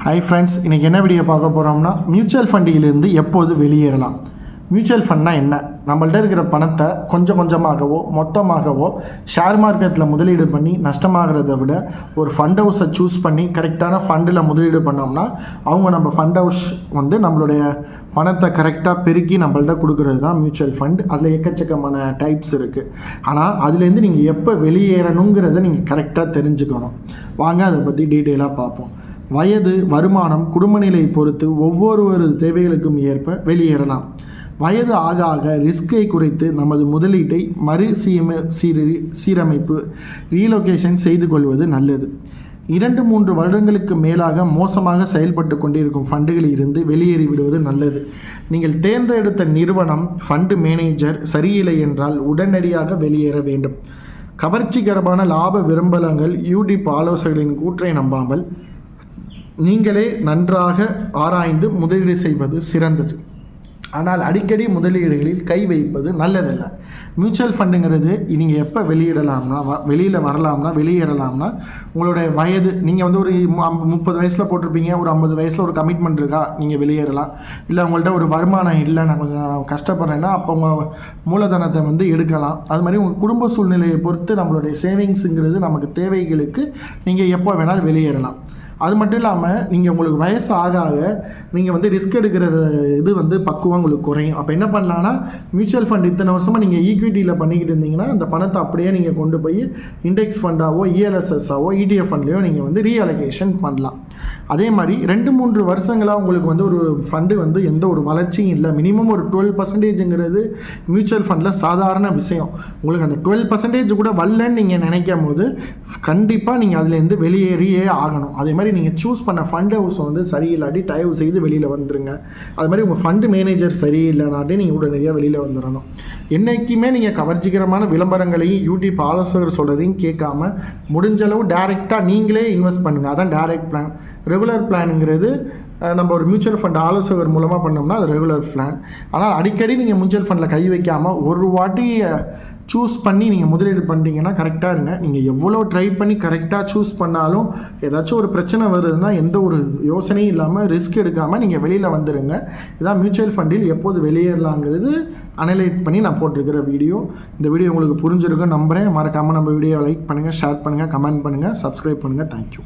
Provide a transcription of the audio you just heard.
Hi friends இன்றைக்கி என்ன video பார்க்க போகிறோம்னா மியூச்சுவல் ஃபண்டிலிருந்து எப்போது வெளியேறலாம்? மியூச்சுவல் ஃபண்ட்னா என்ன? நம்மள்ட்ட இருக்கிற பணத்தை கொஞ்சம் கொஞ்சமாகவோ மொத்தமாகவோ ஷேர் மார்க்கெட்டில் முதலீடு பண்ணி நஷ்டமாகிறத விட ஒரு ஃபண்ட் ஹவுஸை சூஸ் பண்ணி கரெக்டான ஃபண்டில் முதலீடு பண்ணோம்னா அவங்க நம்ம ஃபண்ட் ஹவுஸ் வந்து நம்மளுடைய பணத்தை கரெக்டாக பெருக்கி நம்மள்ட்ட கொடுக்குறது தான் மியூச்சுவல் ஃபண்ட் அதில் எக்கச்சக்கமான டைப்ஸ் இருக்குது ஆனால் அதுலேருந்து நீங்கள் எப்போ வெளியேறணுங்கிறத நீங்கள் கரெக்டாக தெரிஞ்சுக்கணும். வாங்க அதை பற்றி டீட்டெயிலாக பார்ப்போம். வயது வருமானம் குடும்ப நிலை பொறுத்து ஒவ்வொருவரது தேவைகளுக்கும் ஏற்ப வெளியேறலாம். வயது ஆக ஆக ரிஸ்கை குறைத்து நமது முதலீட்டை மறு சீம சீரி சீரமைப்பு ரீலொகேஷன் செய்து கொள்வது நல்லது. இரண்டு மூன்று வருடங்களுக்கு மேலாக மோசமாக செயல்பட்டு கொண்டிருக்கும் ஃபண்டுகளில் இருந்து வெளியேறி விடுவது நல்லது. நீங்கள் தேர்ந்தெடுத்த நிறுவனம் ஃபண்டு மேனேஜர் சரியில்லை என்றால் உடனடியாக வெளியேற வேண்டும். கவர்ச்சிகரமான லாப விரும்பலங்கள் யூடிப் ஆலோசகர்களின் கூற்றை நம்பாமல் நீங்களே நன்றாக ஆராய்ந்து முதலீடு செய்வது சிறந்தது. ஆனால் அடிக்கடி முதலீடுகளில் கை வைப்பது நல்லதல்ல. மியூச்சுவல் ஃபண்டுங்கிறது நீங்கள் எப்போ வெளியிடலாம்னா வ வெளியில் வரலாம்னா வெளியேறலாம்னா உங்களுடைய வயது நீங்கள் வந்து ஒரு முப்பது வயசில் போட்டிருப்பீங்க ஒரு ஐம்பது வயசில் ஒரு கமிட்மெண்ட் இருக்கா நீங்கள் வெளியேறலாம். இல்லை உங்கள்கிட்ட ஒரு வருமானம் இல்லை நான் கொஞ்சம் கஷ்டப்படுறேன்னா அப்போ உங்கள் மூலதனத்தை வந்து எடுக்கலாம். அது மாதிரி உங்கள் குடும்ப சூழ்நிலையை பொறுத்து நம்மளுடைய சேவிங்ஸுங்கிறது நமக்கு தேவைகளுக்கு நீங்கள் எப்போ வேணாலும் வெளியேறலாம். அது மட்டும் இல்லாமல் நீங்கள் உங்களுக்கு வயசு ஆக ஆக நீங்கள் வந்து ரிஸ்க் எடுக்கிற இது வந்து பக்குவம் உங்களுக்கு குறையும். அப்போ என்ன பண்ணலான்னா மியூச்சுவல் ஃபண்ட் இத்தனை வருஷமாக நீங்கள் ஈக்விட்டியில் பண்ணிக்கிட்டு இருந்தீங்கன்னா அந்த பணத்தை அப்படியே நீங்கள் கொண்டு போய் இண்டெக்ஸ் ஃபண்டாவோ இஎல்எஸ்எஸ்ஸாவோ இடிஎஃப் ஃபண்ட்லையோ நீங்கள் வந்து ரீஅலகேஷன் பண்ணலாம். அதே மாதிரி ரெண்டு மூன்று வருஷங்களாக உங்களுக்கு வந்து ஒரு ஃபண்டு வந்து எந்த ஒரு வளர்ச்சியும் இல்லை. மினிமம் ஒரு டுவெல் பர்சன்டேஜுங்கிறது மியூச்சுவல் ஃபண்டில் சாதாரண விஷயம். உங்களுக்கு அந்த டுவெல் பர்சன்டேஜ் கூட வரலன்னு நீங்கள் நினைக்கும் போது கண்டிப்பாக நீங்கள் அதுலேருந்து வெளியேறியே ஆகணும். அதே மாதிரி நீங்கள் சூஸ் பண்ண ஃபண்ட் ஹவுஸ் வந்து சரியில்லாட்டி தயவு செய்து வெளியில் வந்துடுங்க அது மாதிரி உங்கள் ஃபண்டு மேனேஜர் சரியில்லைனாட்டி நீங்கள் உடனடியாக வெளியில் வந்துடணும் என்றைக்குமே நீங்கள் கவர்ச்சிகரமான விளம்பரங்களையும் யூடியூப் ஆலோசகர் சொல்கிறதையும் கேட்காம முடிஞ்சளவு டேரெக்டாக நீங்களே இன்வெஸ்ட் பண்ணுங்கள் அதான் டேரெக்ட் பிளான் ரெகுலர் பிளானுங்கிறது நம்ம ஒரு மியூச்சுவல் ஃபண்ட் ஆலோசகர் மூலமாக பண்ணோம்னா அது ரெகுலர் பிளான் ஆனால் அடிக்கடி நீங்கள் மியூச்சுவல் ஃபண்டில் கை வைக்காமல் ஒரு வாட்டி சூஸ் பண்ணி நீங்கள் முதலீடு பண்ணிட்டீங்கன்னா கரெக்டாக இருங்க. நீங்கள் எவ்வளோ ட்ரை பண்ணி கரெக்டாக சூஸ் பண்ணாலும் ஏதாச்சும் ஒரு பிரச்சனை வருதுன்னா எந்த ஒரு யோசனையும் இல்லாமல் ரிஸ்க் எடுக்காமல் நீங்கள் வெளியில் வந்துடுங்க இதான் மியூச்சுவல் ஃபண்டில் எப்போது வெளியேறலாங்கிறது அனலைட் பண்ணி நான் போட்டிருக்கிற வீடியோ இந்த வீடியோ உங்களுக்கு புரிஞ்சிருக்கும் நம்புகிறேன் மறக்காமல் நம்ம வீடியோவை லைக் பண்ணுங்கள் ஷேர் பண்ணுங்கள் கமெண்ட் பண்ணுங்கள் சப்ஸ்கிரைப் பண்ணுங்கள் தேங்க்யூ